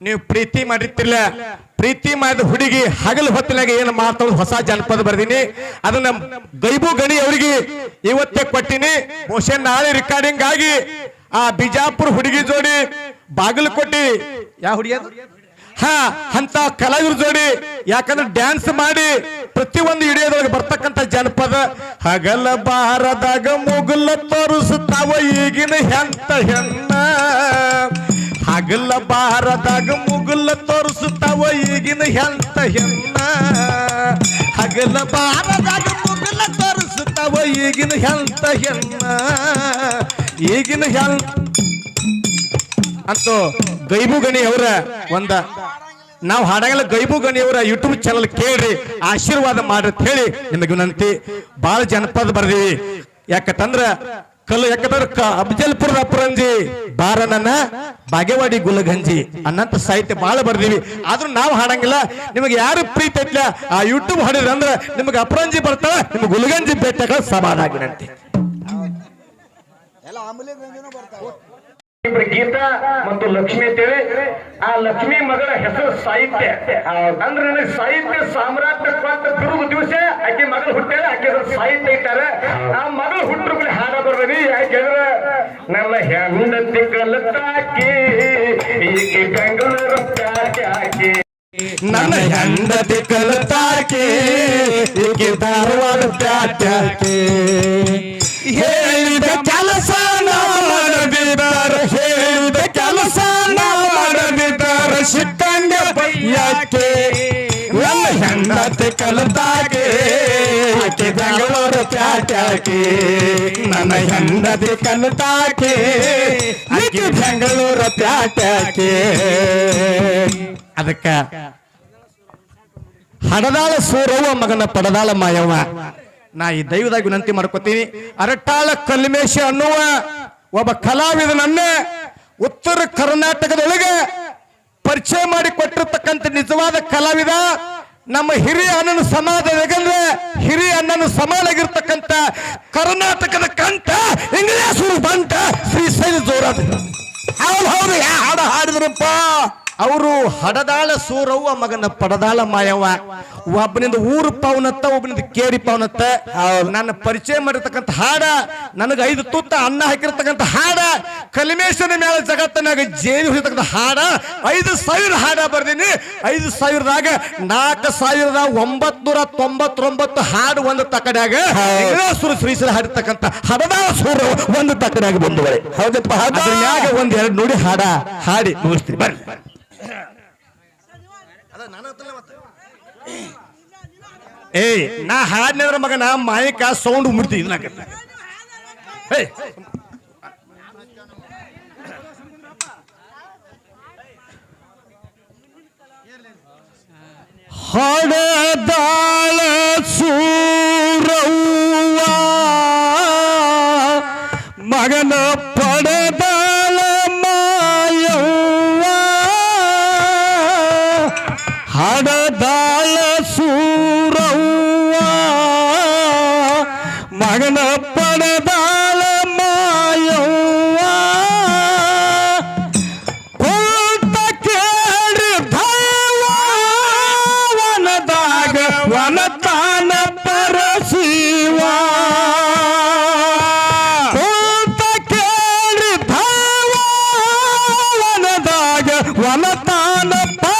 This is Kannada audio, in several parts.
ನೀವು ಪ್ರೀತಿ ಮಾಡಿರ್ತಿರ್ಲ. ಪ್ರೀತಿ ಮಾಡಿದ ಹುಡುಗಿ ಹಗಲ ಹೊತ್ತಿನಾಗ ಏನು ಮಾತಾಡೋದು ಹೊಸ ಜನಪದ ಬರ್ದೀನಿ. ಅದನ್ನ ಗೈಬು ಗಣಿ ಅವರಿಗೆ ಇವತ್ತೇ ಕೊಟ್ಟಿನಿ. ಬಹುಶಃ ನಾಳೆ ರೆಕಾರ್ಡಿಂಗ್ ಆಗಿ ಆ ಬಿಜಾಪುರ ಹುಡುಗಿ ಜೋಡಿ ಬಾಗಲಕೋಟೆ ಯಾವ ಹುಡುಗಿ? ಹಾ, ಅಂತ ಕಲಾವಿದ್ರ ಜೋಡಿ ಯಾಕಂದ್ರೆ ಡ್ಯಾನ್ಸ್ ಮಾಡಿ ಪ್ರತಿಯೊಂದು ಹಿಡಿಯೋದ್ರೊಳಗೆ ಬರ್ತಕ್ಕಂತ ಜನಪದ. ಹಗಲ ಬಾರದಾಗ ಮುಗುಲ ತೋರಿಸುತ್ತಾವ ಈಗಿನ ಹೆಂತ ಹೆಣ್ಣ. ಹಗಲ ಬಾರದಾಗ ಮುಗುಲ ತೋರಿಸುತ್ತಾವ ಈಗಿನ ಹೆಂತ ಹೆಣ್ಣ. ಹಗಲ ಬಾರದಾಗ ಮುಗುಲ ತೋರಿಸುತ್ತಾವ ಈಗಿನ ಹೆಂತ ಹೆಣ್ಣ. ಈಗಿನ ಹೆಂತ ಅಂತ ಗೈಬು ಗಣಿ ಅವರ ಒಂದ. ನಾವು ಹಾಡಂಗಿಲ್ಲ ಗೈಬು ಗಣಿಯವರ ಯೂಟ್ಯೂಬ್ ಚಾನಲ್ ಕೇಳ್ರಿ, ಆಶೀರ್ವಾದ ಮಾಡ್ರಿ ಹೇಳಿ ನಿಮಗೆ ವಿನಂತಿ. ಬಾಳ ಜನಪದ ಬರ್ದೀವಿ. ಯಾಕಂದ್ರ ಕಲ್ಲು ಯಾಕಂದ್ರ ಅಬ್ಜಲ್ಪುರ ಅಫಜಲ್ಪುರದ ಅಪರಂಜಿ ಬಾರನನ್ನ ಬಾಗೇವಾಡಿ ಗುಲಗಂಜಿ ಅನ್ನಂತ ಸಾಹಿತ್ಯ ಬಹಳ ಬರ್ದೀವಿ. ಆದ್ರೂ ನಾವು ಹಾಡಂಗಿಲ್ಲ. ನಿಮಗೆ ಯಾರು ಪ್ರೀತಿ ಐತ್ಲ? ಆ ಯೂಟ್ಯೂಬ್ ಹಾಡಿದ್ರೆ ಅಂದ್ರೆ ನಿಮಗೆ ಅಪ್ರಂಜಿ ಬರ್ತಾವ ನಿಮ್ಗೆ ಗುಲಗಂಜಿ ಬೆಟ್ಟಗಳು ಸಮಾನ ಆಗಿರಂತೆ ಗೀತಾ ಮತ್ತು ಲಕ್ಷ್ಮಿ ಅಂತೇಳಿ ಆ ಲಕ್ಷ್ಮಿ ಮಗಳ ಹೆಸರು ಸಾಹಿತ್ಯ. ಅಂದ್ರೆ ನನಗೆ ಸಾಹಿತ್ಯ ಸಾಮ್ರಾಜ್ಯ ಕೊಟ್ಟ ಬಿರುದು ದಿವಸ ಆಕೆ ಮಗಳು ಹುಟ್ಟಾಳ ಆಕೆ ಸಾಹಿತ್ಯ ಹೆಂಡತಿ ಕಲತಾಕಿ ಈಕೆ ಬೆಂಗಳೂರು ಪ್ಯಾಟ್ಯಾಕಿ ನನ್ನ ಹೆಂಡತಿ ಕಲತಾಕೆ ಈಕೆ ಧಾರವಾಡ ಪ್ಯಾಟ್ಯಾಕೆ ಪ್ಯಾಟ್ಯಾಕೆ ನನ್ನ ಹೆಂಡತಿ ಕಲತಾಕೆ ಆಕೆ ಬೆಂಗಳೂರು ಪ್ಯಾಟ್ಯಾಕೆ ಅದಕ್ಕ ಹಡದಾಳ ಸೂರವ್ವ ಮಗನ ಪಡದಾಳ ಮಾಯವ್ವ ನಾ ಈ ದೈವದಾಗ ವಿನಂತಿ ಮಾಡ್ಕೋತೀನಿ ಅರಟಾಳ ಕಲ್ಮೇಶ ಅನ್ನುವ ಒಬ್ಬ ಕಲಾವಿದನನ್ನ ಉತ್ತರ ಕರ್ನಾಟಕದೊಳಗೆ ಪರಿಚಯ ಮಾಡಿ ಕೊಟ್ಟಿರ್ತಕ್ಕಂಥ ನಿಜವಾದ ಕಲಾವಿದ ನಮ್ಮ ಹಿರಿಯ ಅಣ್ಣನ ಸಮಾಜ ಯಾಕಂದ್ರೆ ಹಿರಿಯ ಅಣ್ಣನ ಸಮಾನಾಗಿರ್ತಕ್ಕಂಥ ಕರ್ನಾಟಕದ ಕಂಠ ಇಂಗ್ಲೇಷ್ ಬಂಟ ಶ್ರೀ ಜೋರಾದ ಹೌದು ಹೌದು, ಯಾ ಹಾಡ ಹಾಡಿದ್ರಪ್ಪ. ಅವರು ಹಡದಾಳ ಸೂರವ್ವ, ಮಗನ ಪಡದಾಳ ಮಾಯವ್ವ. ಒಬ್ಬನಿಂದ ಊರು ಪವನತ್ತ, ಒಬ್ಬನಿಂದ ಕೇರಿ ಪವನತ್ತ. ನನ್ನ ಪರಿಚಯ ಮಾಡಿರ್ತಕ್ಕಂಥ ಹಾಡ, ನನಗೆ ಐದು ತುತ್ತ ಅನ್ನ ಹಾಕಿರ್ತಕ್ಕಂಥ ಹಾಡ ಕಲಿಮೇಶನ ಮೇಲೆ ಜಗತ್ತನಾಗ ಜೇನು ಹೊಡಿತಕ್ಕಂಥ ಹಾಡ ಐದು ಸಾವಿರ ಹಾಡ ಬರ್ದೀನಿ. ಐದು ಸಾವಿರದಾಗ ನಾಲ್ಕು ಸಾವಿರದ ಒಂಬತ್ನೂರ ತೊಂಬತ್ತೊಂಬತ್ತು ಹಾಡು ಒಂದು ತಕಡ್ಯಾಗ ಸುರ ಶ್ರೀಸರ ಹಾಡಿರ್ತಕ್ಕಂಥ ಹಡದಾಳ ಸೂರ ಒಂದು ತಕಡ್ಯಾಗ ಬಂದವರೆ ಹೌದಪ್ಪ ಅದ್ರ ಒಂದು ಎರಡು ನೋಡಿ ಹಾಡ ಹಾಡಿ ಮುಗಿಸ್ತೀನಿ. ಬರ್ರಿ. ಏಯ್ ನಾ ಹಾಡಿನ ಮಗ ನಾ ಮಾಯಕ ಸೌಂಡ್ ಮುಡ್ತಿ ಇದನ್ನ ಏಯ್ ಹಡದಾಳ on the bus.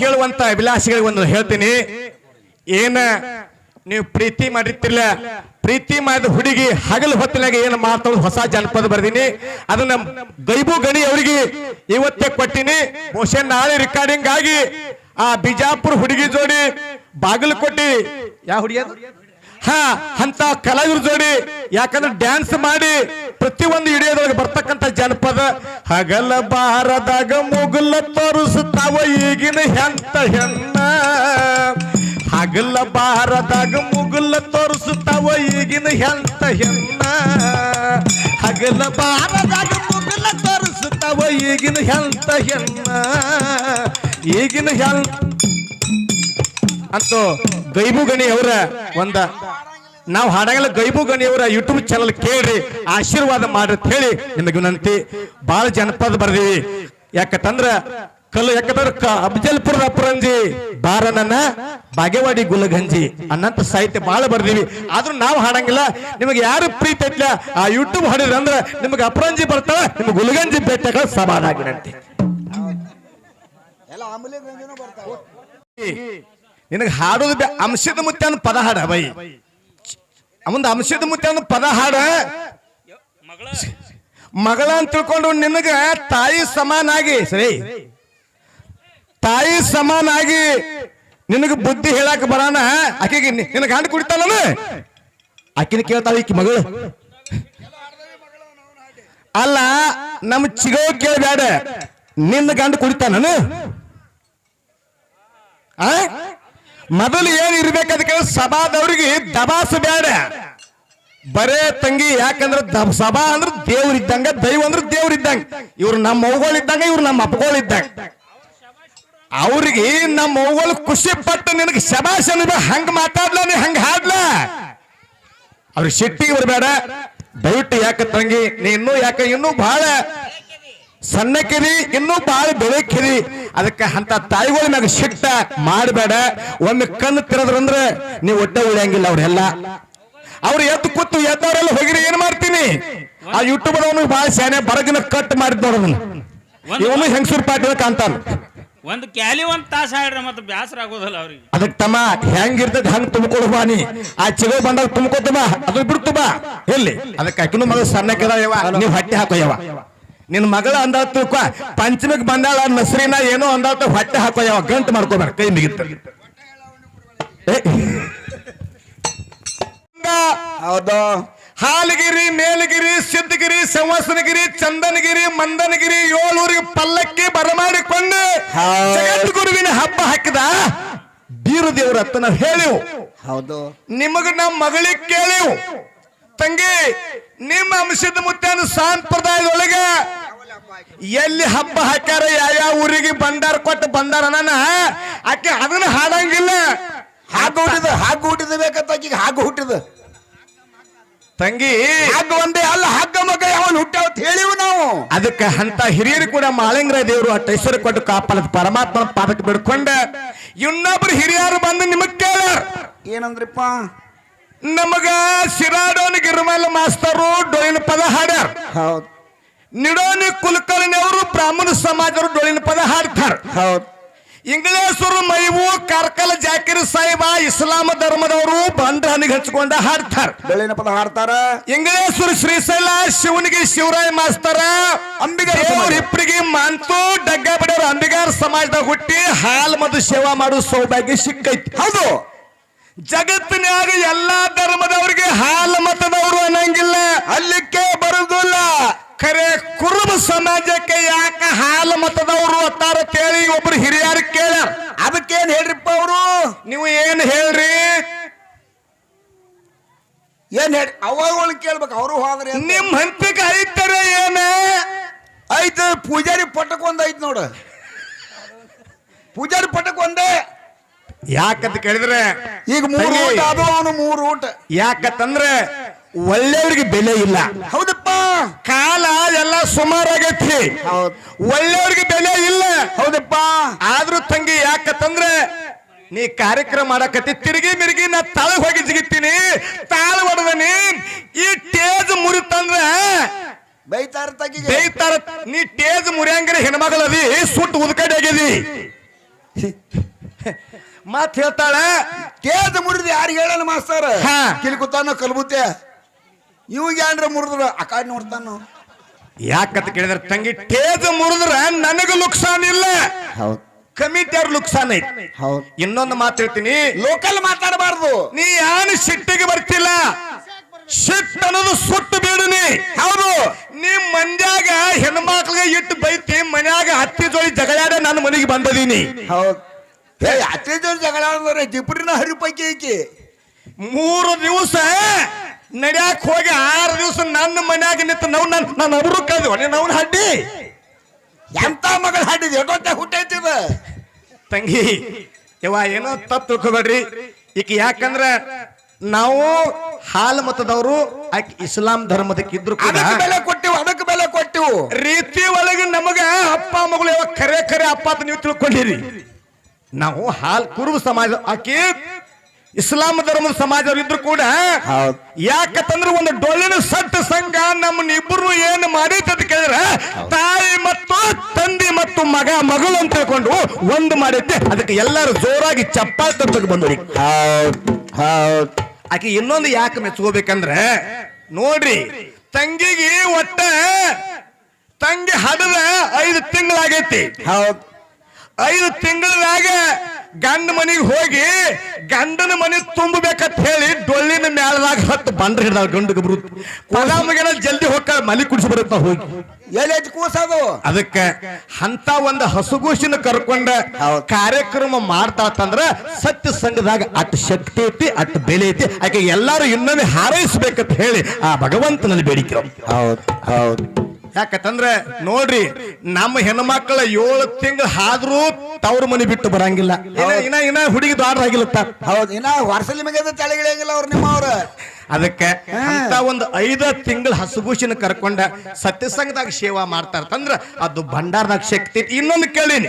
ಕೇಳುವಂತ ಅಭಿಲಾಷಿಗಳಿಗೆ ಒಂದು ಹೇಳ್ತೀನಿ. ಏನ ನೀವು ಪ್ರೀತಿ ಮಾಡಿರ್ತಿಲ್ಲ ಪ್ರೀತಿ ಮಾಡಿದ ಹುಡುಗಿ ಹಗಲು ಹೊತ್ತಿನಾಗ ಏನು ಮಾಡ್ತಾಳ ಹೊಸ ಜನಪದ ಬರ್ದೀನಿ. ಅದನ್ನ ದೈಬು ಗಣಿ ಅವರಿಗೆ ಇವತ್ತೇ ಕೊಟ್ಟಿನಿ. ಬಹುಶಃ ನಾಳೆ ರೆಕಾರ್ಡಿಂಗ್ ಆಗಿ ಆ ಬಿಜಾಪುರ ಹುಡುಗಿ ಜೋಡಿ ಬಾಗಲಕೋಟೆ ಯಾವ ಹುಡುಗಿ ಹ ಹಾ ಅಂತ ಕಲಾವಿದ್ರ ಜೋಡಿ ಯಾಕಂದ್ರೆ ಡ್ಯಾನ್ಸ್ ಮಾಡಿ ಪ್ರತಿಯೊಂದು ಹಿಡಿಯೋದ್ರೊಳಗೆ ಬರ್ತಕ್ಕಂಥ ಜನಪದ ಹಗಲ ಬಾರದಾಗ ಮುಗುಲ ತೋರಿಸ್ತಾವ ಈಗಿನ ಹೆಂತ ಹೆಣ್ಣ. ಹಗಲ ಬಾರದಾಗ ಮುಗುಲ ತೋರಿಸ್ತಾವ ಈಗಿನ ಹೆಂತ ಹೆಣ್ಣ. ಹಗಲ ಬಾರದಾಗ ಮುಗುಲ ತೋರಿಸ್ತಾವ ಈಗಿನ ಹೆಂತ ಹೆಣ್ಣ. ಈಗಿನ ಹೆಂತ ಅಂತೂ ಗೈಬು ಗಣಿ ಅವರ ಒಂದ ನಾವು ಹಾಡಾಗಲ್ಲ ಗೈಬು ಗಣಿಯವರ ಯೂಟ್ಯೂಬ್ ಚಾನಲ್ ಕೇಳ್ರಿ ಆಶೀರ್ವಾದ ಮಾಡ್ರಿ ಅಂತ ಹೇಳಿ ನಿಮಗೆ ವಿನಂತಿ. ಬಹಳ ಜನಪದ ಬರ್ದೀವಿ. ಯಾಕಂದ್ರ ಕಲ್ಲು ಯಾಕಂದ್ರೆ ಅಫಜಲ್ಪುರದ ಅಪರಂಜಿ ಬಾರನನ್ನ ಬಾಗೇವಾಡಿ ಗುಲಗಂಜಿ ಅನ್ನಂತ ಸಾಹಿತ್ಯ ಬಹಳ ಬರ್ದೀವಿ. ಆದ್ರೂ ನಾವು ಹಾಡಂಗಿಲ್ಲ ನಿಮಗೆ ಯಾರು ಪ್ರೀತಿ ಐತ್ಲ ಆ ಯೂಟ್ಯೂಬ್ ಹಾಡಿದ್ರೆ ಅಂದ್ರೆ ನಿಮಗೆ ಅಪರಂಜಿ ಬರ್ತಾವ ನಿಮ್ಗೆ ಗುಲಗಂಜಿ ಭೇಟಿಯಾಗ ಸಮಾನ ಆಗಿರಂತೆ ನಿನಗೆ ಹಾಡೋದು ಅಂಶದ ಮುತ್ತೆ ಪದ ಹಾಡ ಬೈ. ಅವಂದ ಅಂಶದ ಮುತ್ತೆ ಒಂದು ಪದ ಹಾಡ. ಮಗಳ. ಅಂತ ತಿಳ್ಕೊಂಡು ನಿನಗ ತಾಯಿ ಸಮಾನಾಗಿ ಸರಿ? ತಾಯಿ ಸಮಾನಾಗಿ ನಿನಗ ಬುದ್ಧಿ ಹೇಳಕ್ ಬರಾನ? ಆಕೆಗೆ ನಿನ್ನ ನಿನಗೆ ಹಾಡು ಕುಡಿತಾನ ಆಕಿನ ಕೇಳ್ತಾಳ ಈಕಿ ಮಗಳು. ಅಲ್ಲ ನಮ್ಮ ಚಿಗೋ ಕೇಳಬೇಡ. ನಿನ್ನ ಗಂಡ ಕುಡಿತಾನ ಆ? ಮೊದಲು ಏನ್ ಇರ್ಬೇಕು ಅದಕ್ಕೆ ಸಭಾದವ್ರಿಗೆ ದಬಾಸ ಬೇಡ ಬರೇ ತಂಗಿ, ಯಾಕಂದ್ರೆ ಸಭಾ ಅಂದ್ರೆ ದೇವ್ರ ಇದ್ದಂಗ, ದೈವ ಅಂದ್ರೆ ದೇವ್ರ ಇದ್ದಂಗ. ಇವ್ರು ನಮ್ಮ ಇದ್ದಂಗ, ಇವ್ರು ನಮ್ಮ ಅಪ್ಪಗಳು ಇದ್ದಂಗ. ಅವ್ರಿಗೆ ನಮ್ಮ ಅವ್ಗಳು ಖುಷಿ ಪಟ್ಟು ನಿನಗೆ ಶಬಾಷ್ ಹಂಗ ಮಾತಾಡ್ಲ ನೀ ಹಂಗ ಹಾಡ್ಲ? ಅವ್ರಿಗೆ ಸಿಟ್ಟಿಗೆ ಬರಬೇಡ. ದಯವಿಟ್ಟು ಯಾಕೆ ತಂಗಿ, ನೀ ಇನ್ನೂ ಯಾಕೆ, ಇನ್ನೂ ಬಹಳ ಸಣ್ಣಕ್ಕಿರಿ ಇನ್ನೂ ಬಾಳ ಬೆಳಕಿರಿ. ಅದಕ್ಕೆ ಅಂತ ತಾಯಿಗಳ ಮ್ಯಾಗ ಶಿಟ್ಟ ಮಾಡಬೇಡ. ಒಮ್ಮೆ ಕಣ್ಣು ತಿರದ್ರಂದ್ರೆ ನೀವು ಒಡ್ಡ ಉಳಿಯಂಗಿಲ್ಲ ಅವ್ರೆಲ್ಲ. ಅವ್ರು ಎದ್ದು ಕೂತು ಎದ್ದವರೆಲ್ಲ ಹೋಗಿರಿ ಏನ್ ಮಾಡ್ತೀನಿ? ಆ ಯೂಟ್ಯೂಬ್ ಅವನು ಬಾಳ ಸೇನೆ ಬರಗಿನ ಕಟ್ ಮಾಡಿದ್ದವ್ರ ಇವನು ಹೆಂಗಸೂರ್ ಪಾಟೀಲ್ ಕಾಂತಾನ ಒಂದು ಕ್ಯಾಲಿ ಒಂದ್ ತಾಸ ಹಾಡ್ರೆ ಮತ್ತೆ ಬ್ಯಾಸರ ಆಗೋದಲ್ಲ ಅವ್ರಿಗೆ. ಅದಕ್ಕೆ ತಮ್ಮ ಹೆಂಗಿರ್ತದ ಹಂಗ್ ತುಂಬಿಕೊಡು ಬಾ ನೀ. ಆ ಚಿಗೋ ಬಂದಾಗ ತುಂಬಿಕೊತ ಬಾ. ಅದು ಬಿಡ್ತು ಬಾ. ಎಲ್ಲಿ ಅದಕ್ಕೆ ಅಕಿನ ಮಗ ಸಣ್ಣಕ್ಕಿದ ನೀವ್ ಹೊಟ್ಟೆ ಹಾಕೋ ಯವ ನಿನ್ ಮಗಳ ಅಂದಾಳ ತಿಳ್ಕೊ. ಪಂಚಮಿಗೆ ಬಂದಾಳ ನಸ್ರಿನ ಏನೋ ಅಂದಾತ ಹೊಟ್ಟೆ ಹಾಕೋ ಯಾವ ಗಂಟು ಮಾಡ್ಕೋಬಾರ ಕೈ ಮುಗಿತ. ಹೌದು. ಹಾಲಗಿರಿ ಮೇಲಗಿರಿ ಸಿದ್ಧಗಿರಿ ಸಂವಸನಗಿರಿ ಚಂದನಗಿರಿ ಮಂದನಗಿರಿ ಏಳೂರಿಗೆ ಪಲ್ಲಕ್ಕಿ ಬರಮಾಡಿಕೊಂಡು ಗುರುವಿನ ಜಗದ್ಗುರುವಿನ ಹಬ್ಬ ಹಾಕಿದ ಬೀರು ದೇವ್ರ ಅಂತ ನಾವು ಹೇಳಿವು. ಹೌದು. ನಿಮಗ ನಮ್ಮ ಮಗಳಿಗೆ ಕೇಳಿವು. ತಂಗಿ ನಿಮ್ಮ ಅಂಶದ ಮುತ್ತನ ಸಂಪ್ರದಾಯದೊಳಗ ಎಲ್ಲಿ ಹಬ್ಬ ಹಾಕ್ಯಾರ ಯಾವ ಊರಿಗೆ ಬಂದಾರ ಕೊಟ್ಟು ಬಂದಾರ ನಾನ ಆಕೆ ಅದನ್ನ ಹಾಡಂಗಿಲ್ಲ. ಹಾಗು ಹುಟ್ಟಿದ ಹಾಗು ಹುಟ್ಟಿದ ಬೇಕಂತ ಆಕಿಗೆ ಹಾಗು ಹುಟ್ಟಿದ. ತಂಗಿ ಹಾಗು ಒಂದೇ ಅಲ್ಲ ಹಗ್ಗ ಮಗ ಯಾವನ್ ಹುಟ್ಟ್ಯಾವ ಅಂತ ಹೇಳಿವು ನಾವು. ಅದಕ್ಕೆ ಅಂತ ಹಿರಿಯರು ಕೂಡ ಮಾಳಿಂಗ್ರ ದೇವರು ಅಟ್ಟ ಹೆಸರು ಕೊಟ್ಟು ಕಾಪಾಲದ ಪರಮಾತ್ಮನ ಪಾದಕ್ಕೆ ಬಿಡ್ಕೊಂಡ ಇನ್ನೊಬ್ರು ಹಿರಿಯರು ಬಂದು ನಿಮಗ್ ಕೇಳ ಏನಂದ್ರಿಪ್ಪ? ನಮಗ ಶಿರಾಡೋನ್ ಗಿರ್ಮಲ್ ಮಾಸ್ತರು ಡೊಳಿನ ಪದ ಹಾಡ್ಯಾರ. ಹೌದ್. ನಿಡೋನಿ ಕುಲಕರ್ಣಿ ಅವರು ಬ್ರಾಹ್ಮಣ ಸಮಾಜರು ಡೊಳಿನ ಪದ ಹಾಡ್ತಾರೆ. ಹೌದು. ಇಂಗ್ಲೇಶ್ವರು ಮೈವು ಕಾರ್ಕಲ್ ಜಾಕಿರ್ ಸಾಹಿಬ ಇಸ್ಲಾಂ ಧರ್ಮದವರು ಹನಿಗೆ ಹಚ್ಕೊಂಡ ಹಾಡ್ತಾರ. ಬೆಳಿನ ಪದ ಹಾಡ್ತಾರ? ಇಂಗ್ಲೇಶ್ವರ ಶ್ರೀಶೈಲ ಶಿವನಿಗೆ ಶಿವರಾಯ ಮಾಸ್ತಾರ. ಅಂಬಿಗರ. ಇಬ್ಬರಿಗೆ ಮಾಂತು ಡಗ್ಗ ಬಡಿಯವರು ಅಂಬಿಗಾರ್ ಸಮಾಜದಾಗ ಹುಟ್ಟಿ ಹಾಲ್ ಮತ್ತು ಸೇವಾ ಮಾಡೋ ಸೌಭಾಗ್ಯ ಸಿಕ್ಕೈತಿ. ಹೌದು. ಜಗತ್ತಿನಾಗ ಎಲ್ಲಾ ಧರ್ಮದವ್ರಿಗೆ ಹಾಲು ಮತದವರು ಅನ್ನಂಗಿಲ್ಲ. ಅಲ್ಲಿಕ್ಕೆ ಬರುದಿಲ್ಲ. ಖರೆ ಕುರುಬ ಸಮಾಜಕ್ಕೆ ಯಾಕ ಹಾಲು ಮತದವರು ಅತ್ತಾರ ಕೇಳಿ ಒಬ್ರು ಹಿರಿಯರು ಕೇಳ ಅದಕ್ಕೇನ್ ಹೇಳ್ರಿಪ್ಪ ಅವರು? ನೀವು ಏನ್ ಹೇಳ್ರಿ? ಏನ್ ಹೇಳಿ ಅವಾಗಳು ಕೇಳ್ಬೇಕು ಅವರು ಹೋದ್ರೆ. ನಿಮ್ ಹಂತಕ್ಕೆ ಐತರ ಏನ? ಐತ ಪೂಜಾರಿ ಪಟ್ಟಕ್ ಒಂದ್ ಐತ್ ನೋಡು. ಪೂಜಾರಿ ಪಟ್ಟಕ್ ಒಂದೇ ಯಾಕಂತ ಕೇಳಿದ್ರೆ ಈಗ ಮೂರು ಊಟ ಅದು ಅವನು ಮೂರು ಊಟ. ಯಾಕಂತಂದ್ರೆ ಒಳ್ಳೆಯವ್ರಿಗೆ ಬೆಲೆ ಇಲ್ಲ. ಹೌದಪ್ಪ. ಕಾಲ ಎಲ್ಲ ಸುಮಾರಾಗೈತಿ. ಹೌದ್. ಒಳ್ಳೆಯವ್ರಿಗೆ ಬೆಲೆ ಇಲ್ಲ. ಹೌದಪ್ಪ. ಆದ್ರೂ ತಂಗಿ ಯಾಕಂತಂದ್ರೆ ನೀ ಕಾರ್ಯಕ್ರಮ ಮಾಡಕತ್ತಿ ತಿರುಗಿ ಮಿರುಗಿ ನಾ ತಾಳ ಹೋಗಿ ಜಿಗಿತೀನಿ ತಾಳ ಹೊಡೆದನಿ ಈ ಟೇಜ್ ಮುರಿತಂದ್ರೆ ಬೈತಾರ ಬೈತಾರ ನೀ ಟೇಜ್ ಮುರಿಯಂಗ್ರೆ ಹೆಣ್ಮಗಳದಿ ಸುಟ್ಟು ಉದ್ಕಡೆ ಆಗಿದಿ. ಮತ್ ಹೇಳ್ತಾಳ ಕೇಳ್ದ ಮುರಿದ್ ಯಾರು ಹೇಳಲ್ಲ ಮಾಸ್ತರ್? ಹಾ. ಕಿಲ್ಕುತ್ತಾನ ಕಲ್ಬುತ್ತೆ? ಇವಾಗ ಏನ್ರ ಮುರಿದ್ರ? ಅಕಾಡ್ ನೋಡ್ತಾನೋ. ಯಾಕಂತ ಕೇಳಿದ್ರೆ ತಂಗಿ ಟೇಜ್ ಮುರಿದ್ರ ನನಗ ಲುಕ್ಸಾನ್ ಇಲ್ಲ. ಹೌದು. ಕಮಿಟಿಯವ್ರ ಲುಕ್ಸಾನ್ ಐತಿ. ಹೌದ್. ಇನ್ನೊಂದು ಮಾತು ಹೇಳ್ತೀನಿ. ಲೋಕಲ್ ಮಾತಾಡಬಾರ್ದು. ನೀ ಯಾನು ಸಿಟ್ಟಿಗೆ ಬರ್ತಿಲ್ಲ? ಸಿಟ್ ಅನ್ನೋದು ಸುಟ್ಟು ಬೀಡುನಿ. ಹೌದು. ನೀ ಮಂದ್ಯಾಗ ಹೆಣ್ಮಕ್ಳಿಗೆ ಇಟ್ಟು ಬೈತಿ ಮನ್ಯಾಗ ಹತ್ತಿ ಜೋಳಿ ಜಗಳಾಡ ನನ್ನ ಮನೆಗೆ ಬಂದದೀನಿ. ಹೌದ್. ಏ ಜೋರ್ ಜಗಳ ಅಂದ್ರೆ ಜಿಪ್ರಿನ ಹರಿಪೈಕಿ ಐಕಿ ಮೂರು ದಿವಸ ನಡ್ಯಾಕ್ ಹೋಗಿ ಆರು ದಿವಸ ನನ್ನ ಮನ್ಯಾಗ ನಿಂತು ನಾವು ನನ್ನ ನನ್ನ ಅವರು ಕಳ್ದು ನಾವು ಹಡ್ಡಿ. ಎಂತ ಮಗಳ ಹಾಡಿದ್ ಎಷ್ಟೊತ್ತೆ ಹುಟ್ಟೈತಿದ ತಂಗಿ ಇವ ಏನೋ ತಪ್ಪು ತಿಳ್ಕೊಬೇಡ್ರಿ. ಈಕೆ ಯಾಕಂದ್ರ ನಾವು ಹಾಲ್ ಮತದವರು ಆಕೆ ಇಸ್ಲಾಂ ಧರ್ಮದಕ್ಕೆ ಇದ್ರು ಕೂಡ ಅದಕ್ಕೆ ಬೆಲೆ ಕೊಟ್ಟಿವು ಅದಕ್ಕೆ ಬೆಲೆ ಕೊಟ್ಟಿವು. ರೀತಿ ಒಳಗೆ ನಮಗ ಅಪ್ಪ ಮಗಳು ಯಾವಾಗ ಖರೆ ಖರೆ ಅಪ್ಪ ಅಂತ ನೀವು ತಿಳ್ಕೊಂಡಿರಿ. ನಾವು ಹಾಲ್ ಕುರುಬ ಸಮಾಜ ಆಕಿ ಇಸ್ಲಾಂ ಧರ್ಮದ ಸಮಾಜವ್ರು ಇದ್ರು ಕೂಡ ಹೌದ್. ಯಾಕಂದ್ರೆ ಒಂದು ಡೊಳ್ಳಿನ ಸಟ್ಟ ಸಂಘ ನಮ್ಮನ್ನ ಇಬ್ಬರು ಏನು ಮಾಡೈತೆ ಅಂತ ಕೇಳಿದ್ರೆ ತಾಯಿ ಮತ್ತು ತಂದೆ ಮತ್ತು ಮಗ ಮಗಳು ಅಂತ ತಿಳ್ಕೊಂಡು ಒಂದು ಮಾಡೈತೆ. ಅದಕ್ಕೆ ಎಲ್ಲರೂ ಜೋರಾಗಿ ಚಪ್ಪಾಳೆ ತಪ್ಪಕ್ಕೆ ಬಂದ್ರಿ. ಆಕೆ ಇನ್ನೊಂದು ಯಾಕೆ ಮೆಚ್ಕೋಬೇಕಂದ್ರೆ ನೋಡ್ರಿ ತಂಗಿಗೆ ಒಟ್ಟ ತಂಗಿ ಹಡದ ಐದು ತಿಂಗಳಾಗೈತಿ. ಹೌದ್. ಐದು ತಿಂಗಳದಾಗ ಗಂಡ ಮನೆಗೆ ಹೋಗಿ ಗಂಡನ ಮನೆ ತುಂಬಬೇಕಂತ ಹೇಳಿ ಡೊಳ್ಳಿನ ಮೇಳದಾಗ ಹತ್ತು ಬಂದ್ರೆ ಹಿಡ್ದಾಳ ಗಂಡು ಗಬ್ರು. ಪಗಾಮಗನ ಜಲ್ದಿ ಹೋಗ್ತಾಳ ಮಲಿ ಕುಡಿಸಿ ಬರುತ್ತ ಹೋಗಿ. ಕೂಸದು ಅದಕ್ಕೆ ಅಂತ ಒಂದು ಹಸುಗೂಸಿನ ಕರ್ಕೊಂಡ ಕಾರ್ಯಕ್ರಮ ಮಾಡ್ತಾಳಂದ್ರ ಸತ್ಯ ಸಂಘದಾಗ ಅಟ್ ಶಕ್ತಿ ಐತಿ ಅಟ್ ಬೆಲೆ ಐತಿ. ಆಕೆ ಎಲ್ಲಾರು ಇನ್ನೊಮ್ಮೆ ಹಾರೈಸ್ಬೇಕಂತ ಹೇಳಿ ಆ ಭಗವಂತನಲ್ಲಿ ಬೇಡಿಕೆ ಹೌದು ಹೌದ್. ಯಾಕಂತಂದ್ರೆ ನೋಡ್ರಿ, ನಮ್ಮ ಹೆಣ್ಮಕ್ಳ ಏಳು ತಿಂಗಳು ಆದ್ರೂ ತವ್ರ ಮನೆ ಬಿಟ್ಟು ಬರಂಗಿಲ್ಲ. ಇನ್ನ ಇನ್ನ ಹುಡುಗಿ ದಾಡ್ರಾಗಿಲ್ಲ ಹೌದು, ಇನ್ನ ವರ್ಷಲಿ ಮೆಗದ ತಲೆಗಿಳಿಯಂಗಿಲ್ಲ ಅವ್ರು ನಿಮ್ಮವ್ರ. ಅದಕ್ಕೆ ಅಂತ ಒಂದು ಐದ ತಿಂಗಳ ಹಸುಭೂಷಣ ಕರ್ಕೊಂಡ ಸತ್ಯಸಂಗದಾಗ ಸೇವಾ ಮಾಡ್ತಾರ. ತಂದ್ರ ಅದು ಭಂಡಾರದಾಗ ಶಕ್ತಿ. ಇನ್ನೊಂದು ಕೇಳಿನಿ.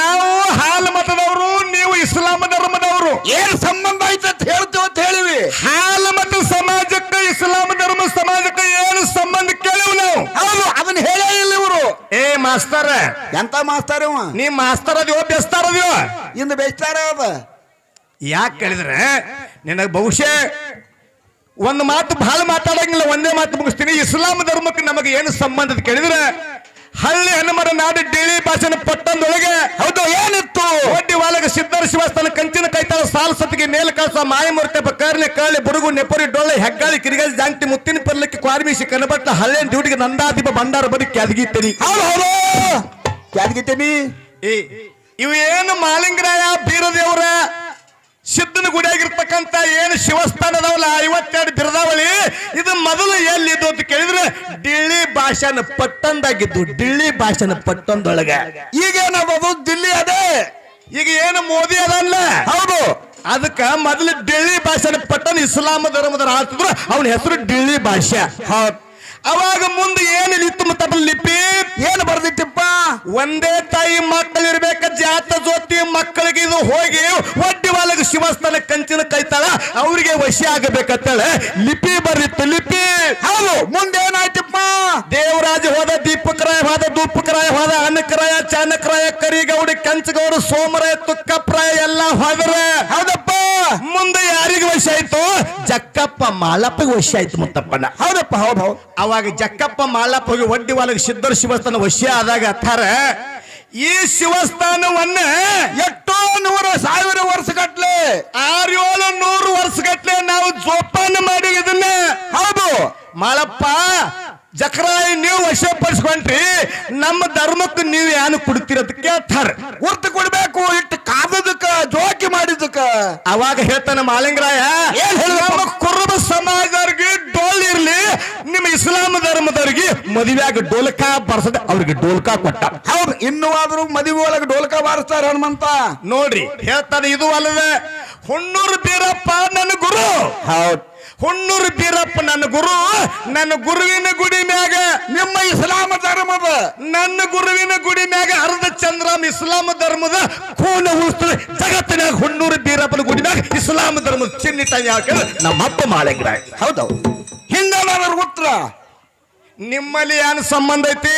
ನಾವು ಹಾಲ್ ಮತದವರು ನೀವು ಇಸ್ಲಾಂ ಧರ್ಮದವರು. ಏನ್ ಸಂಬಂಧ ಐತೆ ಅಂತ ಹೇಳ್ತೇವೆ ಅಂತ ಹೇಳಿವಿ. ಹಾಲ್ ಮತ ಸಮಾಜಕ್ಕೆ ಇಸ್ಲಾಂ ಧರ್ಮ ಸಮಾಜಕ್ಕೆ ಏನು ಸಂಬಂಧ ಕೇಳಿವ್ ನಾವು? ಹೌದು ಅದನ್ನ ಹೇಳೇ ಇಲ್ಲ ಇವರು. ಏ ಮಾಸ್ತರ. ಎಂತ ಮಾಸ್ತಾರ ನೀ ಮಾಸ್ತರ ಅದ್ಯೋ ಬೆಸ್ತಾರ ಅದ್ಯೋ? ಇಂದ ಬೆಸ್ತಾರ ಅದ. ಯಾಕೆ ಕೇಳಿದ್ರೆ ನಿನಗೆ ಬಹುಶಃ ಒಂದು ಮಾತು ಬಹಳ ಮಾತಾಡಂಗಿಲ್ಲ ಒಂದೇ ಮಾತು ಮುಗಿಸ್ತೀನಿ. ಇಸ್ಲಾಂ ಧರ್ಮಕ್ಕೆ ನಮಗೆ ಏನು ಸಂಬಂಧ ಕೇಳಿದ್ರೆ ಹಳ್ಳಿ ಹನುಮರ ನಾಡು ಭಾಷೆನ ಭಾಷಣ ಪಟ್ಟಂದೊಳಗೆ ಹೌದು ಏನಿತ್ತು? ಒಡ್ಡಿ ವಾಲಗ ಸಿದ್ಧರ ಶಿವಸ್ಥಾನ ಕಂಚಿನ ಕೈತಾಳ ಸಾಲು ಸತಿಗೆ ಮೇಲ್ ಕಳಸ ಮಾಯಮೂರ್ತಿ ಕರ್ಲೆ ಕಾಳಿ ಬುರುಗು ನೆಪರಿ ಡೊಳ್ಳೆ ಹೆಗ್ಗಾಳಿ ಕಿರಿಗಾಳಿ ಜಾಂಟಿ ಮುತ್ತಿನ ಪರ್ಲಕ್ಕೆ ಕ್ವಾರ್ಮಿಸಿ ಕನಬಟ್ಟ ಹಳ್ಳಿ ಡ್ಯೂಟಿಗೆ ನಂದಾದೀಪ ಭಂಡಾರ ಬದಿ ಕ್ಯಾದಗಿತ್ತೀನಿ ಹೌದು ಹೌದು. ಯಾದಗಿತ್ತೇನಿ ಏ ಇವು ಏನು ಮಾಲಿಂಗರಾಯ ಬೀರದೇವರ? ಸಿದ್ಧನ ಗುಡಿಯಾಗಿರ್ತಕ್ಕಂಥ ಏನು ಶಿವಸ್ಥಾನದವಲ್ಲ ಐವತ್ತೆರಡು ಬಿರದಾವಳಿ ಇದು ಮೊದಲು ಎಲ್ಲಿದ್ದು ಅಂತ ಕೇಳಿದ್ರೆ ಡಿಳ್ಳಿ ಭಾಷಣ ಪಟ್ಟಂದಾಗಿದ್ದು ಡಿಳ್ಳಿ ಭಾಷಣ ಈಗ ಈಗೇನದು ದಿಲ್ಲಿ ಅದೇ. ಈಗ ಏನು ಮೋದಿ ಅದಲ್ಲ. ಹೌದು. ಅದಕ್ಕ ಮೊದಲು ಡಿಳ್ಳಿ ಭಾಷಣ ಪಟ್ಟಣ ಇಸ್ಲಾಂ ಧರ್ಮದ ಆಡ್ತಿದ್ರು ಅವನ ಹೆಸರು ಡಿಳ್ಳಿ ಭಾಷೆ. ಹೌದ್. ಅವಾಗ ಮುಂದೆ ಏನು ಇತ್ತು ಮತ್ತ ಲಿಪಿ? ಏನು ಬರ್ದಿತ್ತಪ್ಪ? ಒಂದೇ ತಾಯಿ ಮಕ್ಕಳಿರ್ಬೇಕ ಜಾತ ಜೋತಿ ಮಕ್ಕಳಿಗೆ ಇದು ಹೋಗಿ ಒಡ್ಡಿ ಒಳಗೆ ಶಿವಸ್ಥಾನ ಕಂಚಿನ ಕೈತಾಳ ಅವರಿಗೆ ವಶಿ ಆಗಬೇಕಂತೇಳಿ ಲಿಪಿ ಬರ್ದಿತ್ತು ಲಿಪಿ. ಹೌದು ಮುಂದೆ ಏನಾಯ್ತಪ್ಪ ದೇವರಾಜ ಹೋದ ದೀಪಕರಾಯ ಹೋದ ದೂಪಕರಾಯ ಹೋದ ಅನ್ನಕರಾಯ ಚಾನಕರಾಯ ಕರಿಗೌಡಿ ಕಂಚಗೌಡ ಸೋಮರಾಯ ತುಕ್ಕಪ್ರಾಯ ಎಲ್ಲ ಹೋದ್ರೆ. ಹೌದಪ್ಪ. ಮುಂದೆ ವಶ ಆಯ್ತು ಜಕ್ಕಪ್ಪ ಮಾಲಪ್ಪಗೆ ವಶ ಆಯ್ತು ಮುತ್ತಪ್ಪನ. ಹೌದಪ್ಪ ಹೌದು ಹೌದು. ಅವಾಗ ಜಕ್ಕಪ್ಪ ಮಾಲಪ್ಪಗೆ ಹೋಗಿ ಒಡ್ಡಿ ಒಳಗೆ ಸಿದ್ಧರ ಶಿವಸ್ಥಾನ ವಶ ಆದಾಗ ಈ ಶಿವಸ್ಥಾನವನ್ನ ಎಷ್ಟೋ ನೂರ ಸಾವಿರ ವರ್ಷ ಗಟ್ಲೆ ಆರು ಏಳು ನೂರು ವರ್ಷಗಟ್ಲೆ ನಾವು ಜೋಪಾನ ಮಾಡಿ ಇದನ್ನ. ಹೌದು. ಮಾಳಪ್ಪ ಜಕ್ರಾಯಿ ನೀವು ವಶಪಡಿಸ್ಕೊಂಡ್ರಿ. ನಮ್ಮ ಧರ್ಮಕ್ಕೆ ನೀವು ಏನು ಕೊಡ್ತೀರ ಅಂತ ಕೇಳ್ತಾರ. ಅವಾಗ ಹೇಳ್ತಾನೆ ಮಾಲಿಂಗರಾಯ ಕುರುಬ ಸಮಾಜದವ್ರಿಗೆ ಡೋಲ್ ಇರ್ಲಿ ನಿಮ್ಮ ಇಸ್ಲಾಂ ಧರ್ಮದವ್ರಿಗೆ ಮದುವೆಯಾಗ ಡೋಲ್ಕಾ ಬರ್ಸದೆ ಅವ್ರಿಗೆ ಡೋಲ್ಕಾ ಕೊಟ್ಟ. ಹೌದು ಇನ್ನೂ ಆದ್ರೂ ಮದುವೆ ಒಳಗೆ ಡೋಲ್ಕಾ ಬಾರಿಸ್ತಾರ ಹನುಮಂತ. ನೋಡ್ರಿ ಹೇಳ್ತಾನೆ ಇದು ಅಲ್ಲದೆ ಹುಣ್ಣೂರು ಬೀರಪ್ಪ ನನ್ನ ಗುರು. ಹೌದು. ಹುಣ್ಣೂರು ಬೀರಪ್ಪ ನನ್ನ ಗುರು ನನ್ನ ಗುರುವಿನ ಗುಡಿ ಮ್ಯಾಗ ನಿಮ್ಮ ಇಸ್ಲಾಮ ಧರ್ಮದ ನನ್ನ ಗುರುವಿನ ಗುಡಿ ಮ್ಯಾಗ ಅರ್ಧ ಚಂದ್ರಾಮ್ ಇಸ್ಲಾಂ ಧರ್ಮದ ಕೂನ ಉಳಿಸ್ತದೆ. ಜಗತ್ತಿನಾಗ ಹುಣ್ಣೂರು ಬೀರಪ್ಪನ ಗುಡಿ ಮ್ಯಾಗ ಇಸ್ಲಾಂ ಧರ್ಮದ ಚಿನ್ನಿಟ ಯಾಕೆ ನಮ್ಮಪ್ಪ ಮಾಳಿಂಗರಾಯ. ಹೌದೌದು. ಹಿಂಗ ಉತ್ತರ. ನಿಮ್ಮಲ್ಲಿ ಏನು ಸಂಬಂಧ ಐತಿ?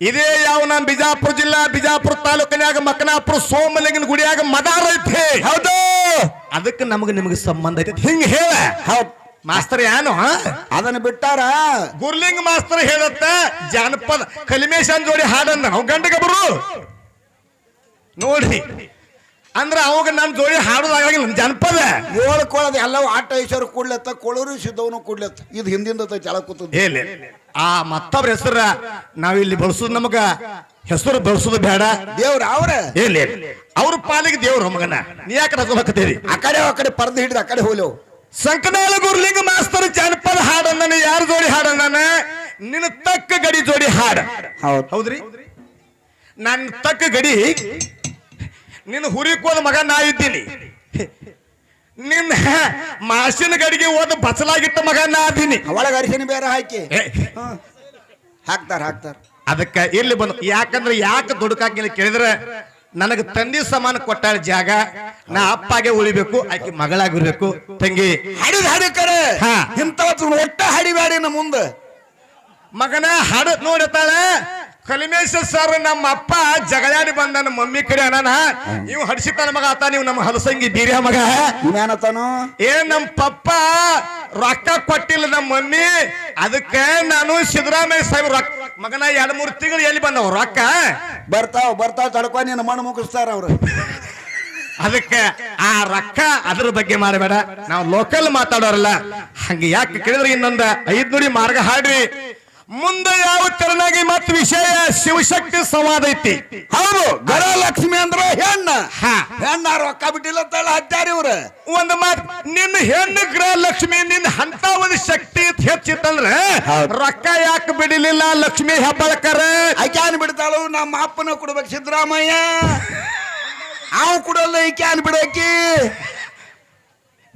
ಇದೇ ಯಾವ ನಮ್ಮ ಬಿಜಾಪುರ ಜಿಲ್ಲಾ ಬಿಜಾಪುರ ತಾಲೂಕಿನಾಗ ಮಕನಾಪುರ ಸೋಮಲಿಂಗನ ಗುಡಿಯಾಗ ಮದಾರ ಐತಿ. ಹೌದು. ಅದಕ್ಕೆ ನಮಗೆ ನಿಮಗೆ ಸಂಬಂಧ ಐತಿ. ಹಿಂಗ ಹೇಳ. ಹೌದು. ಮಾಸ್ತರ್ ಏನು ಅದನ್ನ ಬಿಟ್ಟಾರ? ಗುರ್ಲಿಂಗ್ ಮಾಸ್ತರ್ ಹೇಳತ್ತ ಜಾನಪದ ಕಲಿಮೇಶನ್ ಜೋಡಿ ಹಾಡಂದ. ನಾವು ಗಂಟೆ ಬರು. ನೋಡ್ರಿ ಅಂದ್ರ ಅವಾಗ ನಮ್ ಜೋಡಿ ಹಾಡೋದಾಗಿಲ್ಲ ನಮ್ ಜಾನಪದ. ಏಳು ಕೊಳದ ಎಲ್ಲವೂ ಆಟ ಐಶ್ವರ ಕೊಡ್ಲತ್ತ ಕೊಳೂರು ಸಿದ್ಧವನು ಕೂಡ್ಲತ್ತ. ಇದು ಹಿಂದಿಂದ ತೆಳ ಕೂತದ ಹೇಳಿ ಆ ಮತ್ತೊಬ್ರ ಹೆಸರ ನಾವಿಲ್ಲಿ ಬಳಸೋದು ನಮಗ. ಹೆಸರು ಬಳಸೋದು ಬೇಡ. ದೇವ್ರ ಅವ್ರ? ಹೇಳಿ ಅವ್ರ ಪಾಲಿಗೆ ದೇವ್ರ ಮಗನ ನೀ ಯಾಕೆ ರಸಬೇಕತ್ತೀರಿ ಆ ಕಡೆ ಆ ಕಡೆ ಪರ್ದೆ ಹಿಡಿದು ಆ ಕಡೆ ಹೋಗ್ಲೇವು ಸಂಕನಾಳ ಗುರ್ಲಿಂಗ ಮಾಸ್ತರ್ ಜನಪದ ಹಾಡಂದಾನ ಯಾರ ಜೋಡಿ ಹಾಡಂದಾನ ನಿನ್ನ ತಕ್ಕ ಗಡಿ ಜೋಡಿ ಹಾಡ. ಹೌದು. ಹೌದ್ರಿ? ನನ್ನ ತಕ್ಕ ಗಡಿ ನಿನ್ನ ಹುರಿಕೋದ ಮಗ ನಾ ಇದ್ದೀನಿ. ನಿನ್ನ ಮಾಸಿನ ಗಡಿಗೆ ಓದ ಬಸಲಾಗಿಟ್ಟ ಮಗ ನಾ ಅದೀನಿ ಅವಳ ಅರಿಶಿನ ಬೇರೆ ಹಾಕಿ. ಹಾಕ್ತಾರ ಹಾಕ್ತಾರ. ಅದಕ್ಕೆ ಇಲ್ಲಿ ಬಂದು ಯಾಕಂದ್ರೆ ಯಾಕೆ ದುಡುಕಾಕಿಲ್ಲ ಕೇಳಿದ್ರೆ? ನನಗೆ ತಂದೆ ಸಮಾನ ಕೊಟ್ಟ ಜಾಗ ನಾ ಅಪ್ಪಾಗೆ ಉಳಿಬೇಕು ಆಕೆ ಮಗಳಾಗಿರ್ಬೇಕು. ತಂಗಿ ಹಡಿದ ಹಡಿಕರೆ ಹಾ. ಇಂಥವತ್ತು ಒಟ್ಟ ಹಡಿಬೇಡಿ ನಮ್ಮ ಮುಂದೆ. ಮಗನ ಹಾಡು ನೋಡತಾಳೆ ಕಲಿಮೇಶ ಸರ್ ನಮ್ಮ ಅಪ್ಪ ಜಗಳಾಡಿ ಬಂದ ನಮ್ಮ ಮಮ್ಮಿ ಕಡೆ ಅಣ್ಣ ನೀವು ಹಡಿಸಿತಾನ ಮಗ ಆತ ನೀವು ನಮ್ಮ ಹಲಸಂಗಿ ಬೀರ್ಯ ಮಗ. ಏನತಾನು ಏ ನಮ್ಮ ಪಪ್ಪ ರೊಕ್ಕ ಕೊಟ್ಟಿಲ್ಲ ನಮ್ಮ ಮಮ್ಮಿ. ಅದಕ್ಕೆ ನಾನು ಸಿದ್ದರಾಮಯ್ಯ ಸಾಹೇಬ್ ರೊಕ್ಕ ಮಗನ ಎರಡ್ ಮೂರು ತಿಂಗಳು ಎಲ್ಲಿ ಬಂದವ ರೊಕ್ಕ? ಬರ್ತಾವ ಬರ್ತಾವ ತಡ್ಕೊ ನೀನು ಮಣ್ಣು ಮುಗಿಸ್ತಾರ ಅವ್ರು. ಅದಕ್ಕೆ ಆ ರೊಕ್ಕ ಅದ್ರ ಬಗ್ಗೆ ಮಾಡಬೇಡ. ನಾವು ಲೋಕಲ್ ಮಾತಾಡೋರಲ್ಲ. ಹಂಗೆ ಯಾಕೆ ಕೇಳಿದ್ರೆ ಇನ್ನೊಂದ್ ಐದ್ ನುಡಿ ಮಾರ್ಗ ಹಾಡ್ರಿ. ಮುಂದೆ ಯಾವ ತೆರನಾಗಿ ಮತ್ ವಿಷಯ ಶಿವಶಕ್ತಿ ಸಂವಾದ ಐತಿ? ಹೌದು ಗರಲಕ್ಷ್ಮಿ ಅಂದ್ರ ಹೆಣ್ಣ. ಹೆಣ್ಣ ರೊಕ್ಕ ಬಿಟ್ಟಿಲ್ಲ ತಳ ಹಚ್ಚಾರಿ ಇವ್ರ. ಒಂದು ಮಾತ್ ನಿನ್ನ ಹೆಣ್ಣು ಗೃಹ ಲಕ್ಷ್ಮಿ ನಿನ್ನ ಅಂತ ಒಂದು ಶಕ್ತಿ ಹೆಚ್ಚಿತ್ತಂದ್ರ. ರೊಕ್ಕ ಯಾಕೆ ಬಿಡಲಿಲ್ಲ ಲಕ್ಷ್ಮಿ ಹೆಬ್ಬಳಕರ? ಐಕ್ಯಾನ್ ಬಿಡ್ತಾಳು ನಮ್ಮ ಅಪ್ಪನ ಕೊಡ್ಬೇಕು ಸಿದ್ದರಾಮಯ್ಯ. ಅವ್ ಕೊಡಲ್ಲ ಐಕ್ಯಾನ್ ಬಿಡಕಿ.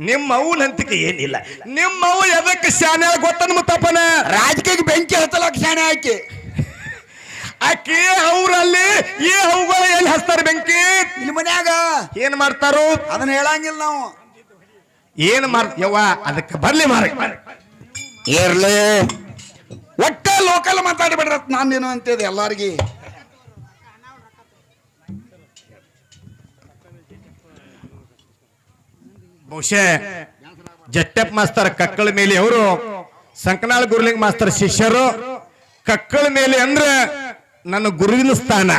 ನಿಮ್ಮ ಅವನ ಹಂತಕ್ಕೆ ಏನಿಲ್ಲ. ನಿಮ್ಮ ಅವು ಎದಕ್ಕೆ ಶಾನೆ ಗೊತ್ತನ್ ಮುತ್ತಪ್ಪನ? ರಾಜಕೀಯ ಬೆಂಕಿ ಹತ್ತಲಕ್ ಶಾಣೆ ಹಾಕಿ ಆಕಿ ಅವ್ರಲ್ಲಿ ಈ ಅವುಗಳು ಎಲ್ಲಿ ಹಚ್ತಾರ ಬೆಂಕಿ? ಇಲ್ಲಿ ಮನ್ಯಾಗ. ಏನ್ ಮಾಡ್ತಾರೋ? ಅದನ್ನ ಹೇಳಂಗಿಲ್ಲ ನಾವು. ಏನ್ ಮಾಡ್ ಯವ್ವ ಅದಕ್ಕೆ ಬರ್ಲಿ ಮಾರ ಒಟ್ಟ ಲೋಕಲ್ ಮಾತಾಡ್ಬೇಡ್ರ ನಾನು ಏನು ಅಂತಿದೆ ಎಲ್ಲಾರ್ಗಿ. ಬಹುಶಃ ಜಟ್ಟೆಪ್ ಮಾಸ್ತರ್ ಕಕ್ಕಳ ಮೇಲೆ ಅವರು ಸಂಕನಾಳ ಗುರುಲಿಂಗ ಮಾಸ್ತರ್ ಶಿಷ್ಯರು ಕಕ್ಕಳ ಮೇಲೆ ಅಂದ್ರೆ ನನ್ನ ಗುರುವಿನ ಸ್ಥಾನ.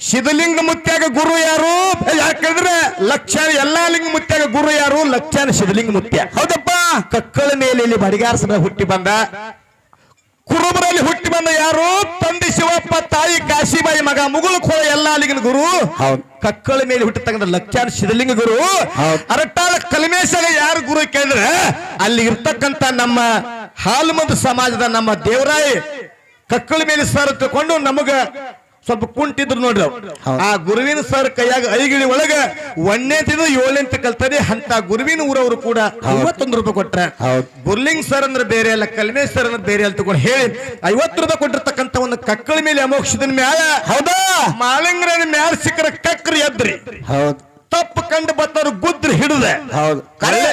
ಶಿವಲಿಂಗ ಮುತ್ಯಾಗ ಗುರು ಯಾರು? ಯಾಕಂದ್ರೆ ಲಕ್ಷ ಎಲ್ಲಾ ಲಿಂಗ ಮುತ್ಯಾಗ ಗುರು ಯಾರು? ಲಕ್ಷಾನ ಶಿವಲಿಂಗ ಮುತ್ಯ. ಹೌದಪ್ಪ? ಕಕ್ಕಳ ಮೇಲೆ ಇಲ್ಲಿ ಬಡಿಗಾರಸನ ಹುಟ್ಟಿ ಬಂದ. ಕುರುಬರಲ್ಲಿ ಹುಟ್ಟಿ ಬಂದ ಯಾರು? ತಂದೆ ಶಿವಪ್ಪ ತಾಯಿ ಕಾಶಿಬಾಯಿ ಮಗ ಮುಗುಳು ಕೋಳ ಎಲ್ಲಾ ಲಿಂಗನ ಗುರು. ಹೌದು. ಕಕ್ಕಳ ಮೇಲೆ ಹುಟ್ಟಿತಕ್ಕಂಥ ಲಕ್ಷಾನ ಶಿವಲಿಂಗ ಗುರು. ಹೌದು. ಅರಟಾಳ ಕಲ್ಮೇಶಗ ಯಾರು ಗುರು ಕೇಳಿದ್ರೆ ಅಲ್ಲಿ ಇರ್ತಕ್ಕಂತ ನಮ್ಮ ಹಾಲ್ಮದ ಸಮಾಜದ ನಮ್ಮ ದೇವರಾಯಿ ಕಕ್ಕಳ ಮೇಲೆ ಸರ್ ತಕೊಂಡು ನಮಗ ಸ್ವಲ್ಪ ಕುಂಟಿದ್ರು ನೋಡ್ರಿ. ಆ ಗುರುವಿನ ಸರ್ ಕೈಯಾಗ ಐಗಿಳಿ ಒಳಗ ಒಂದನೇ ತಿಂದು ಏಳನೇ ಕಲ್ತದೆ ಅಂತ ಗುರುವಿನ ಊರವರು ಕೂಡ ಐವತ್ತೊಂದು ರೂಪಾಯಿ ಕೊಟ್ರ. ಹೌದು. ಗುರ್ಲಿಂಗ್ ಸರ್ ಅಂದ್ರೆ ಬೇರೆ ಅಲ್ಲ ಕಲ್ಮೇಶ್ ಸರ್ ಅಂದ್ರೆ ಬೇರೆ ಅಲ್ಲ ತಗೊಂಡು ಹೇಳಿ. ಐವತ್ತು ರೂಪಾಯಿ ಕೊಟ್ಟಿರ್ತಕ್ಕಂಥ ಒಂದು ಕಕ್ಕಳ ಮೇಲೆ ಅಮೋಕ್ಷದ ಮ್ಯಾಲ ಹೌದಾ? ಮಾಲಿಂಗ್ರನ ಮ್ಯಾಲ ಸಿಕ್ಕರ ಕಕ್ರಿ ಎದ್ರಿ. ಹೌದು. ತಪ್ಪು ಕಂಡು ಬತ್ತವ್ರು ಗುದ್ರಿ ಹಿಡಿದ. ಹೌದು. ಕರೆ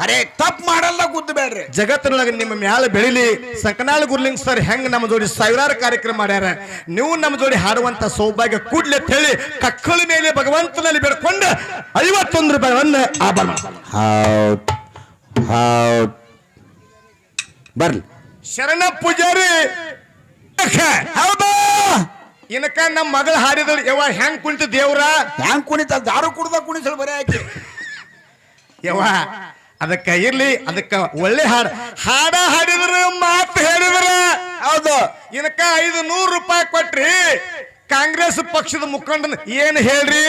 ಕರೆ ತಪ್ಪು ಮಾಡಲ್ಲ ಗುದ್ದು ಬೇಡ್ರಿ. ಜಗತ್ತಿನೊಳಗೆ ನಿಮ್ಮ ಮ್ಯಾಲ ಬೆಳಿಲಿ. ಸಂಕನಾಳ ಗುರ್ಲಿಂಗ್ ಸರ್ ಹೆಂಗ್ ನಮ್ಮ ಜೋಡಿ ಸಾವಿರಾರು ಕಾರ್ಯಕ್ರಮ ಮಾಡ್ಯಾರ. ನೀವು ನಮ್ಮ ಜೋಡಿ ಹಾಡುವಂತ ಸೌಭಾಗ್ಯ ಕೂಡ್ಲೆ ಅಂತ ಹೇಳಿ ಕಕ್ಕಳ ಮೇಲೆ ಭಗವಂತನಲ್ಲಿ ಬೇಡ್ಕೊಂಡು ಐವತ್ತೊಂದು ರೂಪಾಯಿವನ್ನ ಆಭರಣ ಹೌದು. ಹೌದು. ಬರ್ಲಿ. ಶರಣ ಪೂಜಾರಿ. ಹೌದಾ? ಇನಕ ನಮ್ಮ ಮಗಳು ಹಾಡಿದಳು ಯವ್ವ ಹೆಂಗ್ ಕುಣಿತ ದೇವ್ರ? ಹ್ಯಾಂಗ್ ಕುಣಿತ? ದಾರು ಕುಡ್ದ ಕುಣಿಸಲು ಬರೀ ಆಕಿ. ಯವ್ವ ಅದಕ್ಕ ಇರ್ಲಿ ಅದಕ್ಕ ಒಳ್ಳೆ ಹಾಡ. ಹಾಡ ಹಾಡಿದ್ರು ಮಾತು ಹೇಳಿದ್ರ ಹೌದು. ಇನಕ ಐದು ನೂರು ರೂಪಾಯಿ ಕೊಟ್ರಿ ಕಾಂಗ್ರೆಸ್ ಪಕ್ಷದ ಮುಖಂಡನ ಏನ್ ಹೇಳ್ರಿ?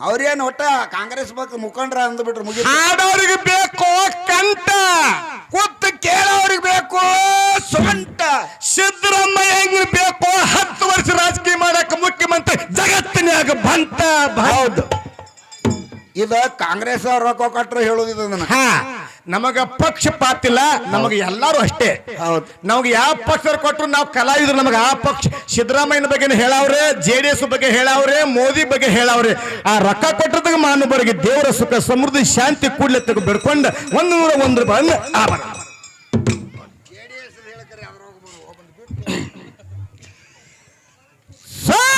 ಅವ್ರೇನು ಒಟ್ಟ ಕಾಂಗ್ರೆಸ್ ಪಕ್ಷ ಮುಖಂಡ್ರ ಅಂದ್ಬಿಟ್ರು ಮುಗಿ ಹಾಡೋರಿಗೆ ಬೇಕು ಕಾಂಗ್ರೆಸ್ ರೊಕ್ಕ ಕೊಟ್ಟರು ಹೇಳೋದಿದ ನನಗೆ ಹಾ. ನಮಗ ಪಕ್ಷಪಾತಿಲ್ಲ ನಮಗೆ ಎಲ್ಲರೂ ಅಷ್ಟೇ. ಹೌದು. ನಮಗೆ ಯಾವ ಪಕ್ಷದವ್ರು ಕೊಟ್ಟರು ನಾವು ಕಲಾವಿದ್ರು ನಮಗೆ ಆ ಪಕ್ಷ ಸಿದ್ದರಾಮಯ್ಯನ ಬಗ್ಗೆ ಹೇಳವ್ರೆ ಜೆ ಡಿ ಎಸ್ ಬಗ್ಗೆ ಹೇಳವ್ರೆ ಮೋದಿ ಬಗ್ಗೆ ಹೇಳವ್ರೆ. ಆ ರೊಕ್ಕ ಕೊಟ್ಟದಾಗ ಮಾನವರಿಗೆ ದೇವರ ಸುಖ ಸಮೃದ್ಧಿ ಶಾಂತಿ ಕೂಡಲೇ ತೆಗೆದು ಬಿಡ್ಕೊಂಡು ಒಂದು ನೂರ ಒಂದು ರೂಪಾಯಿ ಆಭರಣ ಸರ್!